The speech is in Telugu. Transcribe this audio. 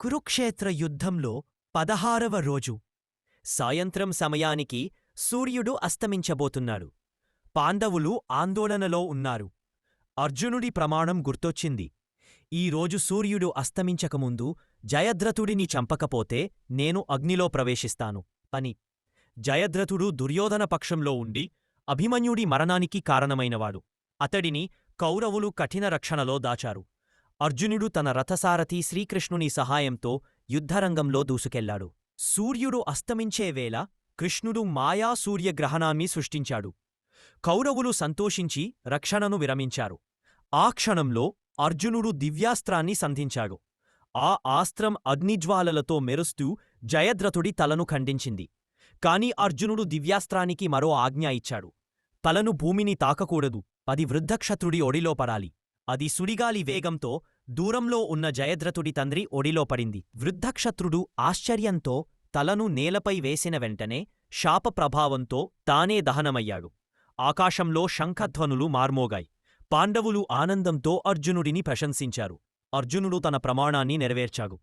కురుక్షేత్ర యుద్ధంలో పదహారవ రోజు. సాయంత్రం సమయానికి సూర్యుడు అస్తమించబోతున్నాడు. పాండవులు ఆందోళనలో ఉన్నారు. అర్జునుడి ప్రమాణం గుర్తొచ్చింది. ఈ రోజు సూర్యుడు అస్తమించకముందు జయద్రథుడిని చంపకపోతే నేను అగ్నిలో ప్రవేశిస్తాను. పని జయద్రథుడు దుర్యోధన పక్షంలో ఉండి అభిమన్యుడి మరణానికి కారణమైనవాడు. అతడిని కౌరవులు కఠిన రక్షణలో దాచారు. అర్జునుడు తన రథసారథి శ్రీకృష్ణుని సహాయంతో యుద్ధరంగంలో దూసుకెళ్ళాడు. సూర్యుడు అస్తమించే వేళ కృష్ణుడు మాయా సూర్యగ్రహణాన్ని సృష్టించాడు. కౌరవులు సంతోషించి రక్షణను విరమించారు. ఆ క్షణంలో అర్జునుడు దివ్యాస్త్రాన్ని సంధించాడు. ఆ ఆస్త్రం అగ్నిజ్వాలలతో మెరుస్తూ జయద్రథుడి తలను ఖండించింది. కాని అర్జునుడు దివ్యాస్త్రానికి మరో ఆజ్ఞ ఇచ్చాడు. తలను భూమిని తాకకూడదు. అది వృద్ధక్షత్రుడి ఒడిలో పడాలి. అది సుడిగాలి వేగంతో దూరంలో ఉన్న జయద్రథుడి తండ్రి ఒడిలో పడింది. వృద్ధక్షత్రుడు ఆశ్చర్యంతో తలను నేలపై వేసిన వెంటనే శాప ప్రభావంతో తానే దహనమయ్యాడు. ఆకాశంలో శంఖధ్వనులు మార్మోగాయి. పాండవులు ఆనందంతో అర్జునుడిని ప్రశంసించారు. అర్జునుడు తన ప్రమాణాన్ని నెరవేర్చాడు.